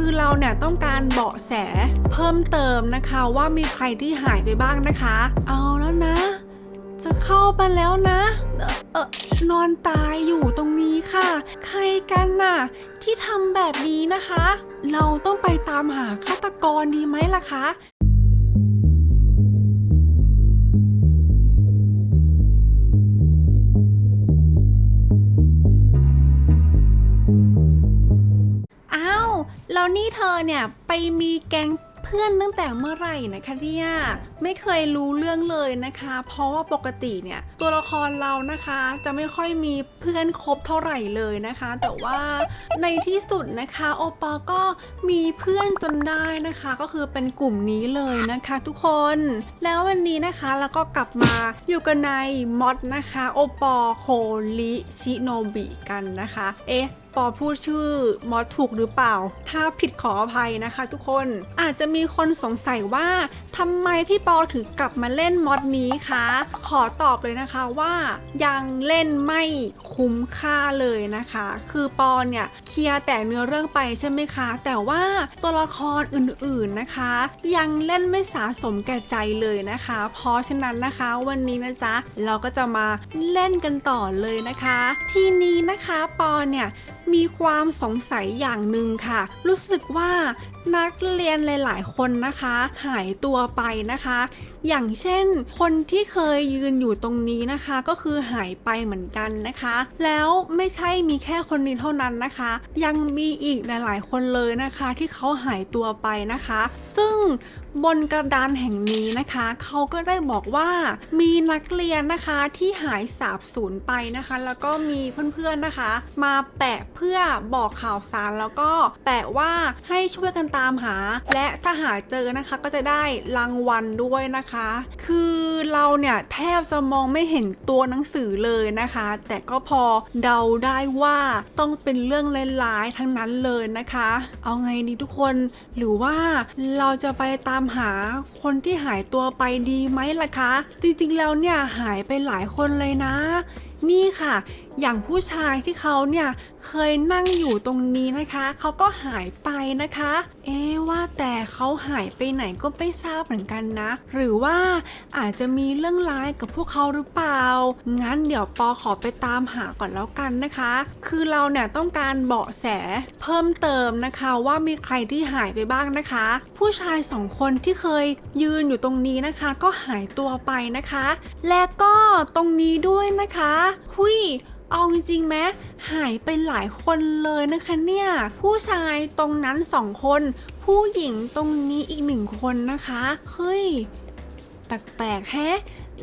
คือเราเนี่ยต้องการเบาะแสเพิ่มเติมนะคะว่ามีใครที่หายไปบ้างนะคะ เอาแล้วนะ จะเข้าไปแล้วนะเออนอนตายอยู่ตรงนี้ค่ะ ใครกันน่ะ ที่ทำแบบนี้นะคะ เราต้องไปตามหาฆาตกรดีไหมล่ะคะ นี่เธอเนี่ยไปมีแก๊งเพื่อนตั้งแต่เมื่อไหร่นะคะเนี่ยไม่เคยรู้เรื่องเลยนะคะ เพราะว่าปกติเนี่ยตัวละครเรานะคะจะไม่ค่อยมีเพื่อนคบเท่าไหร่เลยนะคะ แต่ว่าในที่สุดนะคะโอปอก็มีเพื่อนจนได้นะคะ ก็คือเป็นกลุ่มนี้เลยนะคะ ทุกคนแล้ววันนี้นะคะเราก็กลับมาอยู่กันในมอดนะคะโอปอโคลิชิโนบิกันนะคะ เอ๊ะ ปอพูดชื่อมอสถูกหรือเปล่า ถ้าผิดขออภัยนะคะ ทุกคนอาจจะมีคนสงสัยว่าทำไมพี่ปอถึงกลับมาเล่นมอดนี้คะ ขอตอบเลยนะคะว่ายังเล่นไม่คุ้มค่าเลยนะคะ คือปอเนี่ยเคลียร์แต่เนื้อเรื่องไปใช่ไหมคะ แต่ว่าตัวละครอื่นๆนะคะ ยังเล่นไม่สะสมแก่ใจเลยนะคะ เพราะฉะนั้นนะคะวันนี้นะจ๊ะ เราก็จะมาเล่นกันต่อเลยนะคะ ทีนี้นะคะปอเนี่ยมีความสงสัยอย่างหนึ่งค่ะ รู้สึกว่านักเรียนหลาย ๆ คนนะคะ หายตัวไปนะคะ อย่างเช่น คนที่เคยยืนอยู่ตรงนี้นะคะ ก็คือหายไปเหมือนกันนะคะ แล้วไม่ใช่มีแค่คนนี้เท่านั้นนะคะ ยังมีอีกหลาย ๆ คนเลยนะคะ ที่เขาหายตัวไปนะคะ ซึ่ง บนกระดานแห่งนี้นะคะ เขาก็ได้บอกว่ามีนักเรียนนะคะที่หายสาบสูญไปนะคะ แล้วก็มีเพื่อนๆนะคะ มาแปะเพื่อบอกข่าวสารแล้วก็แปะว่าให้ช่วยกันตามหา และถ้าหาเจอนะคะก็จะได้รางวัลด้วยนะคะ คือือเราเนี่ยแทบจะมองไม่เห็นตัวหนังสือเลยนะคะ แต่ก็พอเดาได้ว่าต้องเป็นเรื่องร้ายๆทั้งนั้นเลยนะคะ เอาไงดีทุกคนหรือว่าเราจะไปตามหาคนที่หายตัวไปดีไหมล่ะคะ จริงๆแล้วเนี่ยหายไปหลายคนเลยนะ นี่ค่ะ อย่างผู้ชายที่เขาเนี่ยเคยนั่งอยู่ตรงนี้นะคะ เขาก็หายไปนะคะ เอ๊ว่าแต่เขาหายไปไหนก็ไม่ทราบเหมือนกันนะ หรือว่าอาจจะมีเรื่องร้ายกับพวกเขาหรือเปล่า งั้นเดี๋ยวปอขอไปตามหาก่อนแล้วกันนะคะ คือเราเนี่ยต้องการเบาะแสเพิ่มเติมนะคะว่ามีใครที่หายไปบ้างนะคะ ผู้ชายสองคนที่เคยยืนอยู่ตรงนี้นะคะ ก็หายตัวไปนะคะ และก็ตรงนี้ด้วยนะคะ หุยเอาจริงๆไหมหายไปหลายคนเลยนะคะเนี่ย ผู้ชายตรงนั้นสองคน ผู้หญิงตรงนี้อีกหนึ่งคนนะคะ เฮ้ย แปลกๆแฮะ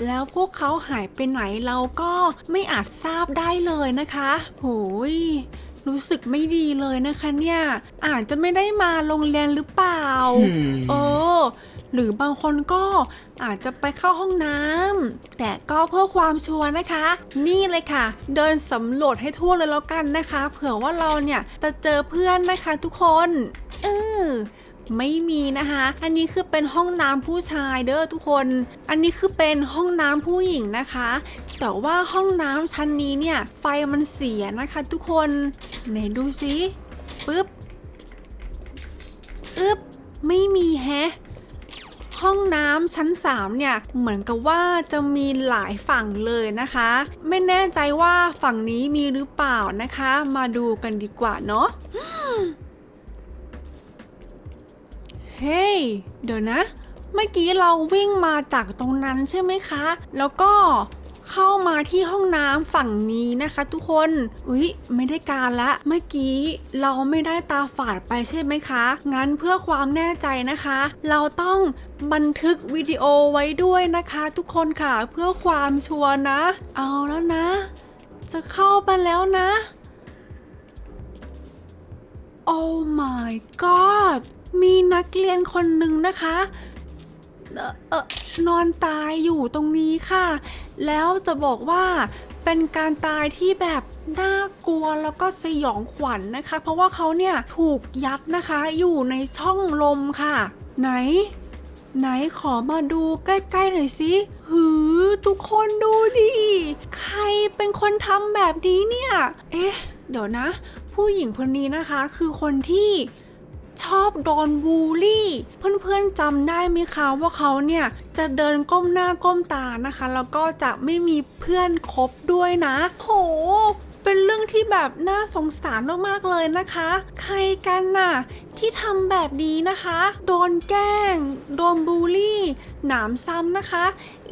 แล้วพวกเขาหายไปไหนเราก็ไม่อาจทราบได้เลยนะคะโหย รู้สึกไม่ดีเลยนะคะเนี่ย อาจจะไม่ได้มาโรงเรียนหรือเปล่า Hmm. เออ หรือบางคนก็อาจจะไปเข้าห้องน้ำแต่ก็เพื่อความชัวร์นะคะ นี่เลยค่ะ เดินสำรวจให้ทั่วเลยแล้วกันนะคะ เผื่อว่าเราเนี่ยจะเจอเพื่อนนะคะทุกคนเออ ไม่มีนะคะ อันนี้คือเป็นห้องน้ำผู้ชายเด้อทุกคน อันนี้คือเป็นห้องน้ำผู้หญิงนะคะ แต่ว่าห้องน้ำชั้นนี้เนี่ยไฟมันเสียนะคะ ทุกคนไหนดูสิปึ๊บอึ๊บไม่มีแฮะห้องน้ำชั้น 3 เนี่ย เหมือนกับว่าจะมีหลายฝั่งเลยนะคะ ไม่แน่ใจว่าฝั่งนี้มีหรือเปล่านะคะ มาดูกันดีกว่าเนาะ เฮ้ย เดี๋ยวนะ เมื่อกี้เราวิ่งมาจากตรงนั้นใช่ไหมคะ แล้วก็เข้ามาที่ห้องน้ำฝั่งนี้นะคะ ทุกคน อุ๊ย ไม่ได้การละ เมื่อกี้เราไม่ได้ตาฝาดไปใช่ไหมคะ งั้นเพื่อความแน่ใจนะคะ เราต้องบันทึกวิดีโอไว้ด้วยนะคะ ทุกคนค่ะ เพื่อความชัวร์นะ เอาแล้วนะ จะเข้าไปแล้วนะ Oh my god มีนักเรียนคนหนึ่งนะคะเอ่อเออนอนตายอยู่ตรงนี้ค่ะ แล้วจะบอกว่าเป็นการตายที่แบบน่ากลัวแล้วก็สยองขวัญนะคะ เพราะว่าเขาเนี่ยถูกยัดนะคะอยู่ในช่องลมค่ะ ไหน ไหนขอมาดูใกล้ๆหน่อยสิหือทุกคนดูดิ ใครเป็นคนทำแบบนี้เนี่ย เอ๊ะ เดี๋ยวนะ ผู้หญิงคนนี้นะคะคือคนที่ ชอบโดนบูลลี่ เพื่อนๆจำได้ไหมคะว่าเขาเนี่ยจะเดินก้มหน้าก้มตานะคะ แล้วก็จะไม่มีเพื่อนคบด้วยนะ โห เป็นเรื่องที่แบบน่าสงสารมากๆเลยนะคะ ใครกันน่ะที่ทำแบบนี้นะคะ โดนแกล้ง โดนบูลลี่ หนามซ้ำนะคะ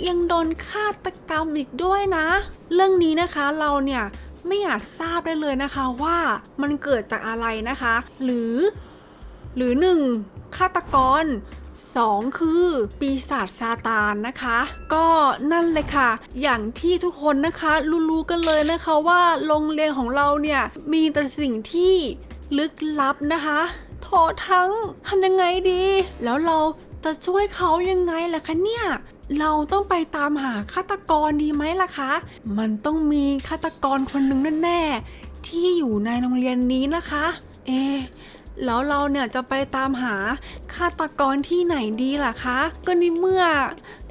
ยังโดนฆาตกรรมอีกด้วยนะ เรื่องนี้นะคะเราเนี่ยไม่อาจทราบได้เลยนะคะว่ามันเกิดจากอะไรนะคะ หรือ หรือ 1. ฆาตกร 2. คือปีศาจซาตานนะคะ ก็นั่นเลยค่ะ อย่างที่ทุกคนนะคะรู้ๆกันเลยนะคะว่าโรงเรียนของเราเนี่ยมีแต่สิ่งที่ลึกลับนะคะโทอทั้งทำยังไงดี แล้วเราจะช่วยเขายังไงล่ะคะเนี่ย เราต้องไปตามหาฆาตกรดีไหมล่ะคะ มันต้องมีฆาตกรคนหนึ่งแน่ๆที่อยู่ในโรงเรียนนี้นะคะ เอ แล้วเราเนี่ยจะไปตามหาฆาตกรที่ไหนดีล่ะคะ ก็ในเมื่อ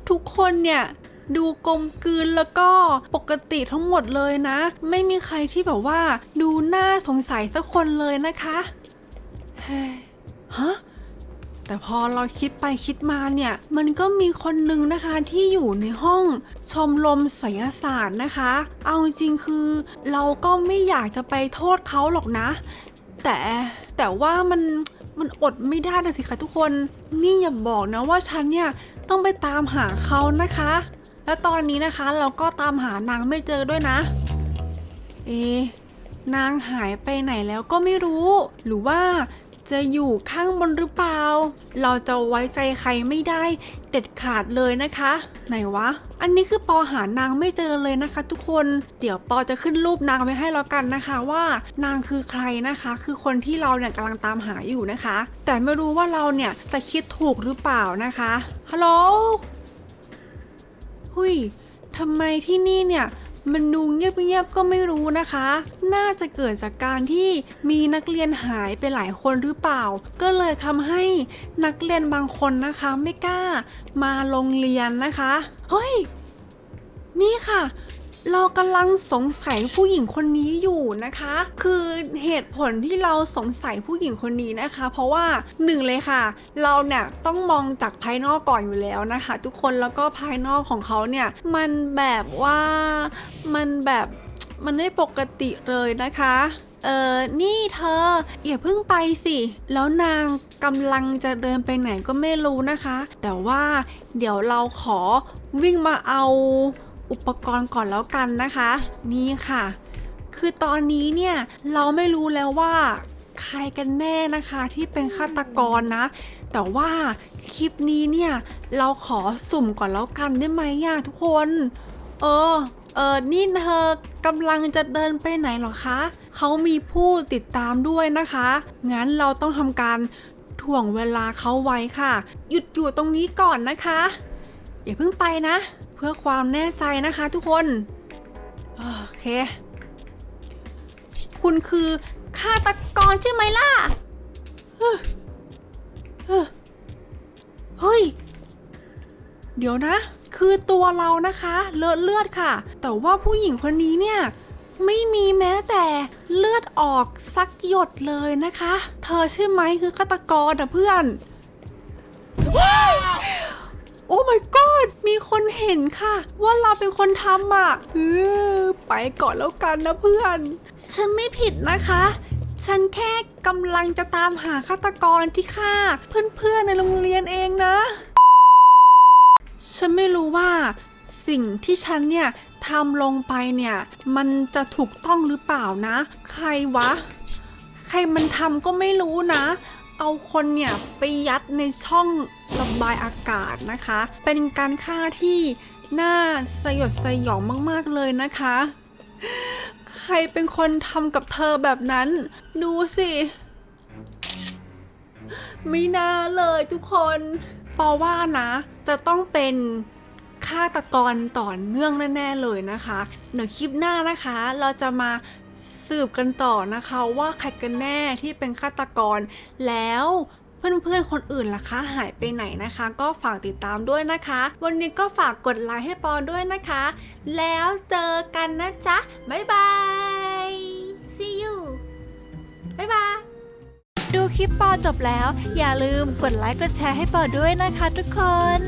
ทุกคนเนี่ยดูกลมกลืนแล้วก็ปกติทั้งหมดเลยนะ ไม่มีใครที่แบบว่า ดูน่าสงสัยสักคนเลยนะคะเฮ้ยฮะแต่พอเราคิดไปคิดมาเนี่ย มันก็มีคนหนึ่งนะคะที่อยู่ในห้องชมรมศิลศาสตร์นะคะ เอาจริงคือเราก็ไม่อยากจะไปโทษเขาหรอกนะ แต่ แต่ว่ามันมันอดไม่ได้นะสิคะทุกคน นี่อย่าบอกนะว่าฉันเนี่ยต้องไปตามหาเขานะคะ แล้วตอนนี้นะคะเราก็ตามหานางไม่เจอด้วยนะ เอะนางหายไปไหนแล้วก็ไม่รู้ หรือว่า จะอยู่ข้างบนหรือเปล่า เราจะไว้ใจใครไม่ได้เด็ดขาดเลยนะคะ ไหนวะ อันนี้คือปอหานางไม่เจอเลยนะคะ ทุกคน เดี๋ยวปอจะขึ้นรูปนางไว้ให้แล้วกันนะคะว่านางคือใครนะคะ คือคนที่เราเนี่ยกำลังตามหาอยู่นะคะ แต่ไม่รู้ว่าเราเนี่ยจะคิดถูกหรือเปล่านะคะฮัลโหลหุยทำไมที่นี่เนี่ย มันดูเงียบๆก็ไม่รู้นะคะ น่าจะเกิดจากการที่มีนักเรียนหายไปหลายคนหรือเปล่า ก็เลยทำให้นักเรียนบางคนนะคะไม่กล้ามาโรงเรียนนะคะ เฮ้ย นี่ค่ะ เรากำลังสงสัยผู้หญิงคนนี้อยู่นะคะ คือเหตุผลที่เราสงสัยผู้หญิงคนนี้นะคะ เพราะว่าหนึ่งเลยค่ะ เราเนี่ยต้องมองจากภายนอกก่อนอยู่แล้วนะคะ ทุกคนแล้วก็ภายนอกของเขาเนี่ยมันแบบว่ามันแบบมันไม่ปกติเลยนะคะเออนี่เธออย่าเพิ่งไปสิ แล้วนางกำลังจะเดินไปไหนก็ไม่รู้นะคะ แต่ว่าเดี๋ยวเราขอวิ่งมาเอา อุปกรณ์ก่อนแล้วกันนะคะ นี่ค่ะ คือตอนนี้เนี่ยเราไม่รู้แล้วว่าใครกันแน่นะคะที่เป็นฆาตกรนะ แต่ว่าคลิปนี้เนี่ยเราขอสุ่มก่อนแล้วกันได้ไหมอะทุกคน เออ เออนี่เธอกำลังจะเดินไปไหนหรอคะ เขามีผู้ติดตามด้วยนะคะ งั้นเราต้องทำการถ่วงเวลาเขาไว้ค่ะ หยุดอยู่ตรงนี้ก่อนนะคะ อย่าเพิ่งไปนะ พื่อความแน่ใจนะคะทุกคน โอเค คุณคือฆาตกรใช่ไหมล่ะเฮ้ยเฮ้ยเฮ้ย เดี๋ยวนะ คือตัวเรานะคะเลอะเลือดค่ะ แต่ว่าผู้หญิงคนนี้เนี่ย ไม่มีแม้แต่เลือดออกสักหยดเลยนะคะ เธอใช่ไหมคือฆาตกรนะเพื่อนว้าย โอ้ my god มีคนเห็นค่ะ ว่าเราเป็นคนทำอะเออไปก่อนแล้วกันนะเพื่อน ฉันไม่ผิดนะคะ ฉันแค่กำลังจะตามหาฆาตกรที่ฆ่า เพื่อนๆในโรงเรียนเองนะ ฉันไม่รู้ว่าสิ่งที่ฉันเนี่ยทำลงไปเนี่ย มันจะถูกต้องหรือเปล่านะ ใครวะ ใครมันทำก็ไม่รู้นะ เอาคนเนี่ยไปยัดในช่องระบายอากาศนะคะ เป็นการฆ่าที่น่าสยดสยองมากๆเลยนะคะ ใครเป็นคนทำกับเธอแบบนั้น ดูสิ ไม่น่าเลยทุกคนปอว่านะ จะต้องเป็นฆาตกรต่อเนื่องแน่ ๆ เลยนะคะ เดี๋ยวคลิปหน้านะคะ เราจะมา สืบกันต่อนะคะว่าใครกันแน่ที่เป็นฆาตกรแล้วเพื่อนๆ คนอื่นล่ะคะ หายไปไหนนะคะ ก็ฝากติดตามด้วยนะคะ วันนี้ก็ฝากกดไลค์ให้ปอด้วยนะคะ แล้วเจอกันนะจ๊ะ บ๊ายบาย see you บ๊ายบาย ดูคลิปปอจบแล้ว อย่าลืมกดไลค์กดแชร์ให้ปอด้วยนะคะทุกคน